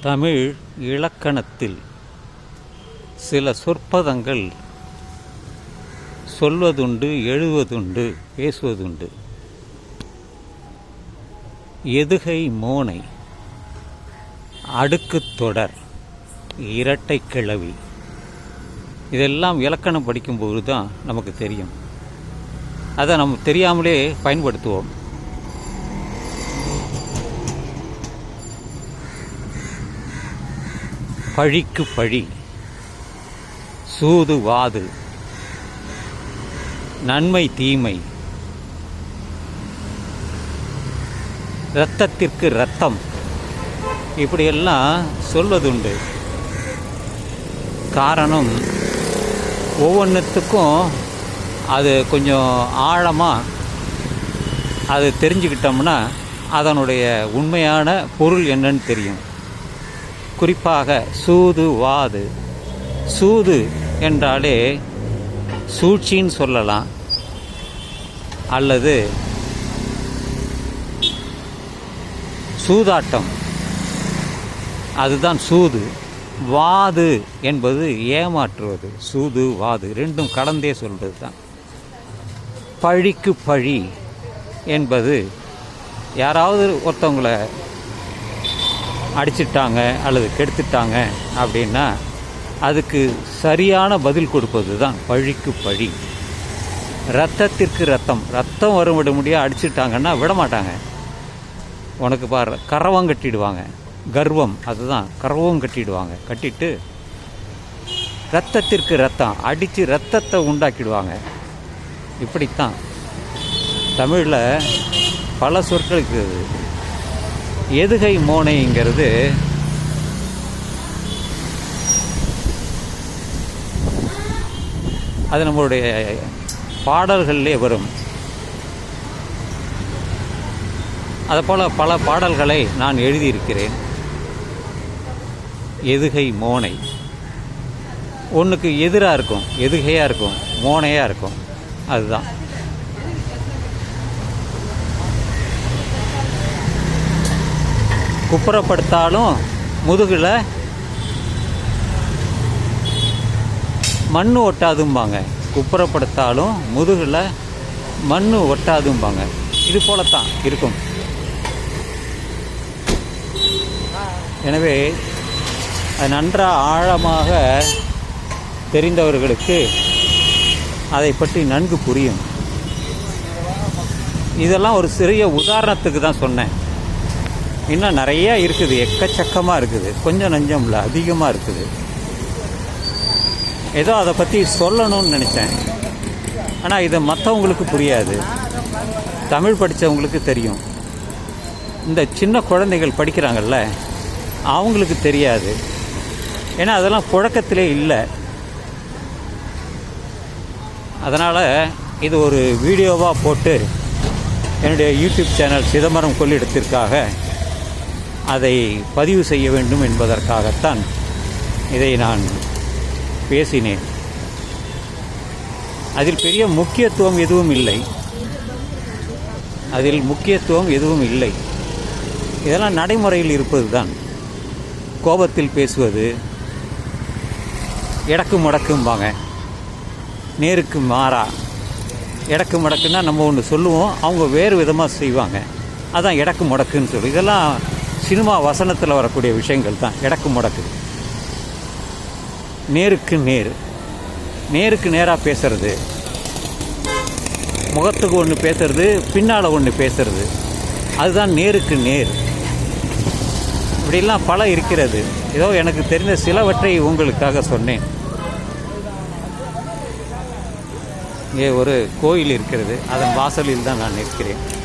தமிழ் இலக்கணத்தில் சில சொற்பதங்கள் சொல்வதுண்டு எழுவதுண்டு பேசுவதுண்டு. எதுகை மோனை அடுக்குத் தொடர் இரட்டை கிளவி. இதெல்லாம் இலக்கணம் படிக்கும்போது தான் நமக்கு தெரியும். அதை நம்ம தெரியாமலே பயன்படுத்துவோம். பழிக்கு பழி சூது வாது நன்மை தீமை. இரத்தத்திற்கு இரத்தம். இப்படியெல்லாம் சொல்வதுண்டு. காரணம் ஒவ்வொன்றுத்துக்கும் அது கொஞ்சம் ஆழமாக அது தெரிஞ்சுக்கிட்டோம்னா அதனுடைய உண்மையான பொருள் என்னன்னு தெரியும். குறிப்பாக சூது வாது. சூது என்றாலே சூழ்ச்சின்னு சொல்லலாம். அல்லது சூதாட்டம். அதுதான் சூது. வாது என்பது ஏமாற்றுவது. சூது வாது ரெண்டும் கலந்தே சொல்வது தான் பழிக்கு பழி என்பது யாராவது ஒருத்தவங்களை அடிச்சிட்டாங்க அல்லது கெடுத்துட்டாங்க அப்படின்னா அதுக்கு சரியான பதில் கொடுப்பது தான் பழிக்கு பழி. ரத்தத்திற்கு ரத்தம். ரத்தம் வரும் விட முடியாது அடிச்சிட்டாங்கன்னா விட மாட்டாங்க உனக்கு பாரு கரவம் கட்டிடுவாங்க. கர்வம் அதுதான். கர்வம் கட்டிடுவாங்க. கட்டிட்டு ரத்தத்திற்கு ரத்தம். அடித்து ரத்தத்தை உண்டாக்கிடுவாங்க. இப்படித்தான். தமிழில் பல சொற்கள் இருக்குது. எதுகை மோனைங்கிறது அது நம்மளுடைய பாடல்களிலே வரும். அதுபோல் பல பாடல்களை நான் எழுதியிருக்கிறேன். எதுகை மோனை. ஒன்றுக்கு எதிராக இருக்கும் எதுகையாக இருக்கும் மோனையாக இருக்கும். அதுதான். குப்புறப்படுத்தாலும் முதுகில் மண் ஒட்டாதும்பாங்க. குப்புறப்படுத்தாலும் முதுகில் மண் ஒட்டாதும்பாங்க. இது போலத்தான் இருக்கும். எனவே அது நன்றாக ஆழமாக தெரிந்தவர்களுக்கு அதை பற்றி நன்கு புரியும். இதெல்லாம் ஒரு சிறிய உதாரணத்துக்கு தான் சொன்னேன். இன்னும் நிறையா இருக்குது எக்கச்சக்கமாக இருக்குது. கொஞ்சம் நஞ்சம் இல்லை அதிகமாக இருக்குது. ஏதோ அதை பற்றி சொல்லணும்னு நினச்சேன். ஆனால் இது மற்றவங்களுக்கு புரியாது. தமிழ் படித்தவங்களுக்கு தெரியும். இந்த சின்ன குழந்தைகள் படிக்கிறாங்கல்ல அவங்களுக்கு தெரியாது. ஏன்னா அதெல்லாம் புழக்கத்திலே இல்லை. அதனால் இது ஒரு வீடியோவாக போட்டு என்னுடைய யூடியூப் சேனல் சிதம்பரம் கொள்ளிடத்திற்காக அதை பதிவு செய்ய வேண்டும் என்பதற்காகத்தான் இதை நான் பேசினேன். அதில் பெரிய முக்கியத்துவம் எதுவும் இல்லை. அதில் முக்கியத்துவம் எதுவும் இல்லை. இதெல்லாம் நடைமுறையில் இருப்பது தான் கோபத்தில் பேசுவது இடக்கு முடக்கும்பாங்க நேருக்கு மாறா. இடக்கு முடக்குன்னா நம்ம ஒன்று சொல்லுவோம் அவங்க வேறு விதமாக செய்வாங்க. அதான் இடக்கு முடக்குன்னு சொல்லி. இதெல்லாம் சினிமா வசனத்தில் வரக்கூடிய விஷயங்கள் தான். இடக்கு முடக்கு. நேருக்கு நேர். நேருக்கு நேராக பேசுறது. முகத்துக்கு ஒன்று பேசுறது பின்னால் ஒன்று பேசுறது. அதுதான் நேருக்கு நேர். இப்படிலாம் பல இருக்கிறது. ஏதோ எனக்கு தெரிந்த சிலவற்றை உங்களுக்காக சொன்னேன். இங்கே ஒரு கோயில் இருக்கிறது. அதன் வாசலில் தான் நான் நிற்கிறேன்.